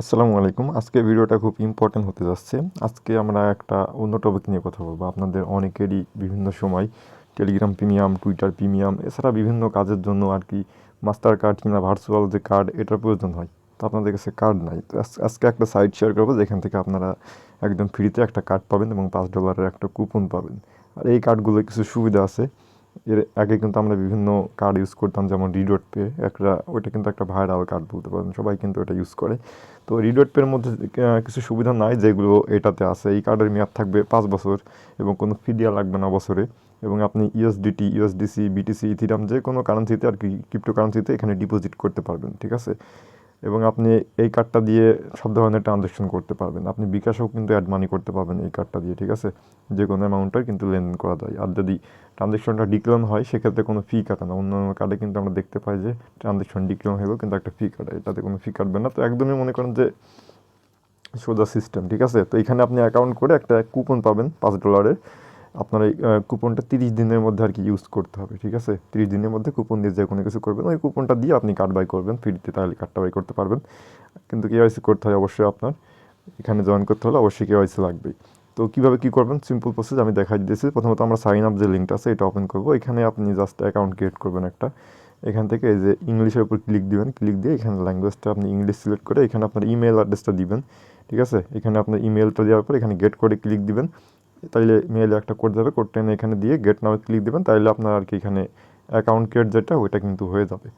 আসসালামু আলাইকুম। আজকে ভিডিওটা খুব ইম্পর্ট্যান্ট হতে যাচ্ছে। আজকে আমরা একটা অন্য টপিক নিয়ে কথা বলব। আপনাদের অনেকেরই বিভিন্ন সময় টেলিগ্রাম প্রিমিয়াম টুইটার প্রিমিয়াম এছাড়া বিভিন্ন কাজের জন্য আর কি মাস্টার কার্ড কিংবা ভার্চুয়াল যে কার্ড এটার প্রয়োজন হয়। তো আপনাদের কাছে কার্ড নাই। তো আজকে একটা সাইট শেয়ার করব যেখান থেকে আপনারা একদম ফ্রিতে একটা কার্ড পাবেন এবং পাঁচ ডলারের একটা কুপন পাবেন। আর এই কার্ডগুলোর কিছু সুবিধা আছে। এর আগে কিন্তু আমরা বিভিন্ন কার্ড ইউজ করতাম, যেমন রিডোট পে একটা, ওইটা কিন্তু একটা ভাইরাল কার্ড বলতে পারেন, সবাই কিন্তু এটা ইউজ করে। তো রিডোট পের মধ্যে কিছু সুবিধা নাই যেগুলো এটাতে আছে। এই কার্ডের মেয়াদ থাকবে পাঁচ বছর এবং কোনো ফি দেওয়া লাগবে না বছরে। এবং আপনি ইউএসডিটি ইউএসডিসি বিটিসি ইথিরাম যে কোনো কারেন্সিতে আর কি ক্রিপ্টো কারেন্সিতে এখানে ডিপোজিট করতে পারবেন, ঠিক আছে? এবং আপনি এই কার্ডটা দিয়ে সব ধরনের ট্রানজ্যাকশন করতে পারবেন। আপনি বিকাশেও কিন্তু অ্যাড মানি করতে পারবেন এই কার্ডটা দিয়ে, ঠিক আছে? যে কোনো অ্যামাউন্টের কিন্তু লেনদেন করা যায়। আর যদি ট্রানজ্যাকশনটা ডিক্লান হয়, সেক্ষেত্রে কোনো ফি কাটে না। অন্য অন্য কার্ডে কিন্তু আমরা দেখতে পাই যে ট্রানজ্যাকশন ডিক্লান হলেও কিন্তু একটা ফি কাটে। এটাতে কোনো ফি কাটবে না। তো একদমই মনে করেন যে সোজা সিস্টেম ঠিক আছে? তো এখানে আপনি অ্যাকাউন্ট করে একটা কুপন পাবেন, পাঁচ ডলারের আপনার এই কুপনটা তিরিশ দিনের মধ্যে আর কি ইউজ করতে হবে, ঠিক আছে? তিরিশ দিনের মধ্যে কুপন দিয়ে যে কোনো কিছু করবেন। ওই কুপনটা দিয়ে আপনি কার্ড বাই করবেন ফ্রিতে তাহলে কার্ডটা বাই করতে পারবেন। কিন্তু কেওয়াইসি করতে হয় অবশ্যই আপনার। এখানে জয়েন করতে হলে অবশ্যই কেওয়াইসি লাগবেই। তো কীভাবে কী করবেন? সিম্পল প্রসেস আমি দেখাই দিয়েছি প্রথমত আমরা সাইন আপ যে লিঙ্কটা আছে, এটা ওপেন করব। এখানে আপনি জাস্ট অ্যাকাউন্ট ক্রিয়েট করবেন একটা। এখান থেকে এই যে ইংলিশের উপর ক্লিক দিবেন। ক্লিক দিয়ে এখানে ল্যাঙ্গুয়েজটা আপনি ইংলিশ সিলেক্ট করে এখানে আপনার ইমেল অ্যাড্রেসটা দিবেন, ঠিক আছে? এখানে আপনার ইমেলটা দেওয়ার পর এখানে গেট করে ক্লিক দিবেন। তাইলে মেলে একটা কোড যাবে কোডটা এনে এখানে দিয়ে গেট নামে ক্লিক দেবেন, তাইলে আপনার আর কি এখানে অ্যাকাউন্ট ক্রিয়েট যেটা, ওইটা কিন্তু হয়ে যাবে।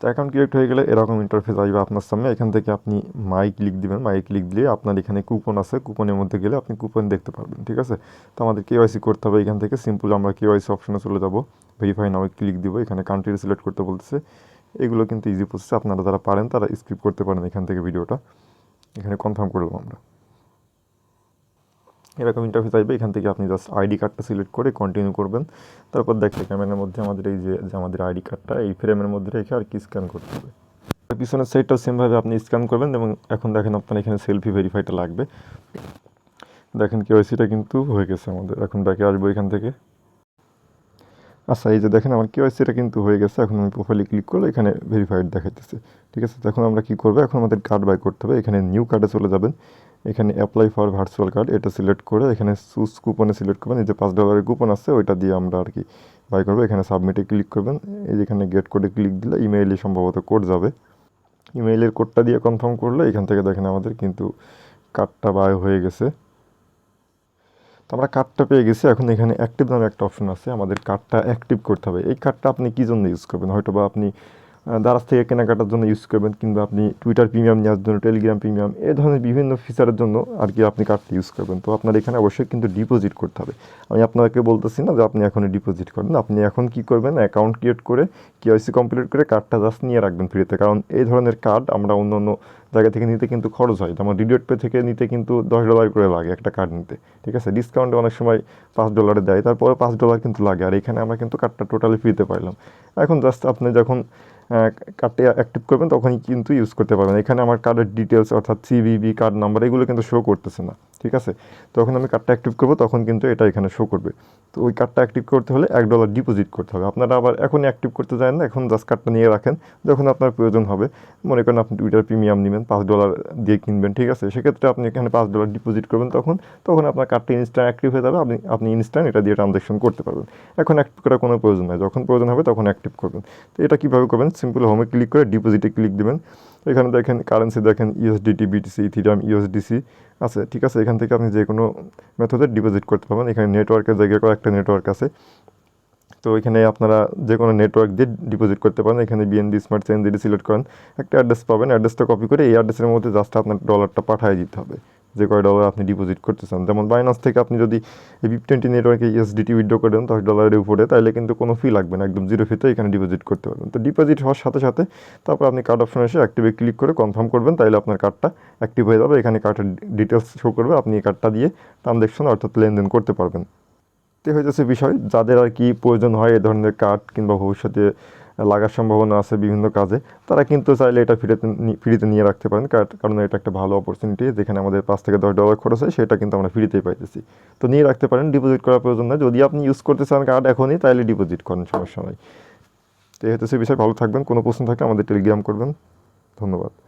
তো অ্যাকাউন্ট ক্রিয়েট হয়ে গেলে এরকম ইন্টারফেস আসবে আপনার সামনে, এখান থেকে আপনি মাই ক্লিক দিবেন মাই ক্লিক দিয়ে আপনার এখানে কুপন আছে কুপনের মধ্যে গেলে আপনি কুপন দেখতে পারবেন, ঠিক আছে? তো আমাদের কেওয়াইসি করতে হবে এখান থেকে সিম্পল আমরা কেওয়াইসি অপশনে চলে যাব ভেরিফাই নামে ক্লিক দিব, এখানে কান্ট্রি সিলেক্ট করতে বলতেছে। এগুলো কিন্তু ইজি প্রসেস আপনারা যারা পারেন তারা স্কিপ করতে পারেন এখান থেকে ভিডিওটা এখানে কনফার্ম করলাম আমরা। এরকম ইন্টারফেস আসবে, এখান থেকে আপনি জাস্ট আইডি কার্ডটা সিলেক্ট করে কন্টিনিউ করবেন। তারপর দেখতে ক্যামেরার মধ্যে আমাদের এই যে আমাদের আইডি কার্ডটা এই ফ্রেমের মধ্যে রেখে আর কি স্ক্যান করতে হবে। পিছনের সাইডটাও সেমভাবে আপনি স্ক্যান করবেন এবং এখন দেখেন আপনার এখানে সেলফি ভেরিফাইটা লাগবে। দেখেন কেওয়াইসিটা কিন্তু হয়ে গেছে আমাদের। এখন ব্যাকে আসব এখান থেকে। আচ্ছা এই যে দেখেন আমার কেওয়াইসিটা কিন্তু হয়ে গেছে। এখন আমি প্রোফাইলে ক্লিক করলে এখানে ভেরিফাইড দেখাইতেছে। ঠিক আছে? তখন আমরা কি করব? এখন আমাদের কার্ড বাই করতে হবে। এখানে নিউ কার্ডে চলে যাবেন। এখানে অ্যাপ্লাই ফর ভার্চুয়াল কার্ড এটা সিলেক্ট করে এখানে সুস কুপনে সিলেক্ট করবেন, এই যে পাঁচ ডলারের কুপন আছে, ওইটা দিয়ে আমরা আর কি বাই করব। এখানে সাবমিটে ক্লিক করবেন, এই যেখানে গেট কোডে ক্লিক দিলে ইমেইলে সম্ভবত কোড যাবে। ইমেইলের কোডটা দিয়ে কনফার্ম করলে এখান থেকে দেখেন আমাদের কিন্তু কার্ডটা বাই হয়ে গেছে। তো আমরা কার্ডটা পেয়ে গেছি, এখন এখানে অ্যাক্টিভ নামে একটা অপশন আছে, আমাদের কার্ডটা অ্যাক্টিভ করতে হবে। এই কার্ডটা আপনি কী জন্য ইউজ করবেন? হয়তো বা আপনি দারাজ থেকে কেনাকাটার জন্য ইউজ করবেন, কিংবা আপনি টুইটার প্রিমিয়াম নেওয়ার জন্য টেলিগ্রাম প্রিমিয়াম এই ধরনের বিভিন্ন ফিচারের জন্য আর কি আপনি কার্ডটা ইউজ করবেন। তো আপনার এখানে অবশ্যই কিন্তু ডিপোজিট করতে হবে। আমি আপনাকে বলতেছি না যে আপনি এখনই ডিপোজিট করেন। আপনি এখন কি করবেন? অ্যাকাউন্ট ক্রিয়েট করে কেওয়াইসি কমপ্লিট করে কার্ডটা জাস্ট নিয়ে রাখবেন ফ্রিতে কারণ এই ধরনের কার্ড আমরা অন্য অন্য জায়গা থেকে নিতে কিন্তু খরচ হয়। যেমন রিডিওট পে থেকে নিতে কিন্তু দশ ডলার করে লাগে একটা কার্ড নিতে। ঠিক আছে? ডিসকাউন্টে অনেক সময় পাঁচ ডলারে দেয়। তারপরে পাঁচ ডলার কিন্তু লাগে। আর এখানে আমরা কিন্তু কার্ডটা টোটালি ফ্রিতে পাইলাম। এখন জাস্ট আপনি যখন কার্ডটা অ্যাক্টিভ করবেন, তখনই কিন্তু ইউজ করতে পারবেন। এখানে আমার কার্ডের ডিটেলস অর্থাৎ সিভিভি কার্ড নাম্বার এগুলো কিন্তু শো করতেছে না। ঠিক আছে? তখন আমি কার্ডটা অ্যাক্টিভ করব, তখন কিন্তু এটা এখানে শো করবে। তো ওই কার্ডটা অ্যাক্টিভ করতে হলে এক ডলার ডিপোজিট করতে হবে। আপনারা আবার এখনই অ্যাক্টিভ করতে চান না, এখন জাস্ট কার্ডটা নিয়ে রাখেন, যখন আপনার প্রয়োজন হবে। মনে করেন আপনি টুইটার প্রিমিয়াম নেবেন, পাঁচ ডলার দিয়ে কিনবেন, ঠিক আছে? সেক্ষেত্রে আপনি এখানে পাঁচ ডলার ডিপোজিট করবেন তখন তখন আপনার কার্ডটা ইনস্ট্যান্ট অ্যাক্টিভ হয়ে যাবে, আপনি আপনি ইনস্ট্যান্ট এটা দিয়ে ট্রানজ্যাকশন করতে পারবেন। এখন অ্যাক্টিভ করার কোনো প্রয়োজন নেই। যখন প্রয়োজন হবে তখন অ্যাক্টিভ করবেন। তো এটা কীভাবে করবেন? সিম্পল হোমে ক্লিক করে ডিপোজিটে ক্লিক দেবেন। এখানে দেখেন কারেন্সি দেখেন ইউএসডিটি বিটিসি ইথিরাম ইউএসডিসি আছে, ঠিক আছে? এখান থেকে আপনি যে কোনো মেথডে ডিপোজিট করতে পারবেন। এখানে নেটওয়ার্কের জায়গায় কয়েকটা নেটওয়ার্ক আছে। তো এখানে আপনারা যে কোনো নেটওয়ার্ক দিয়ে ডিপোজিট করতে পারেন। এখানে বিএনবি স্মার্ট চেন দিয়ে সিলেক্ট করেন, একটা অ্যাড্রেস পাবেন। অ্যাড্রেসটা কপি করে এই অ্যাড্রেসের মধ্যে জাস্ট আপনার ডলারটা পাঠিয়ে দিতে হবে। যে কয় ডলার আপনি ডিপোজিট করতে চান যেমন বাইনান্স থেকে আপনি যদি এই বিপ টোয়েন্টি নেটওয়ার্কে ইএসডিটি উইড্রো করেন দশ ডলারের উপরে তাহলে কিন্তু কোনো ফি লাগবে না, একদম জিরো ফিতে এখানে ডিপোজিট করতে পারবেন। তো ডিপোজিট হওয়ার সাথে সাথে তারপর আপনি কার্ড অপশন এসে অ্যাক্টিভে ক্লিক করে কনফার্ম করবেন তাহলে আপনার কার্ডটা অ্যাক্টিভ হয়ে যাবে। এখানে কার্ডের ডিটেলস শো করবে, আপনি এই কার্ডটা দিয়ে ট্রানজ্যাকশন অর্থাৎ লেনদেন করতে পারবেন। এতে হয়ে যাচ্ছে বিষয়। যাদের আর কি প্রয়োজন হয় এ ধরনের কার্ড কিংবা ভবিষ্যতে লাগার সম্ভাবনা আছে বিভিন্ন কাজে, তারা কিন্তু চাইলে এটা ফ্রিতে ফ্রিতে নিয়ে রাখতে পারেন। কার- কারণ এটা একটা ভালো অপরচুনিটি যেখানে আমাদের পাঁচ থেকে দশ ডলার খরচ হয়, সেটা কিন্তু আমরা ফ্রিতেই পাইতেছি। তো নিয়ে রাখতে পারেন ডিপোজিট করার প্রয়োজন নয় যদি আপনি ইউজ করতে চান কার্ড এখনই তাহলে ডিপোজিট করেন, সমস্যা নয় তো এই হচ্ছে বিষয়। ভালো থাকবেন, কোনো প্রশ্ন থাকলে আমাদের টেলিগ্রাম করবেন। ধন্যবাদ।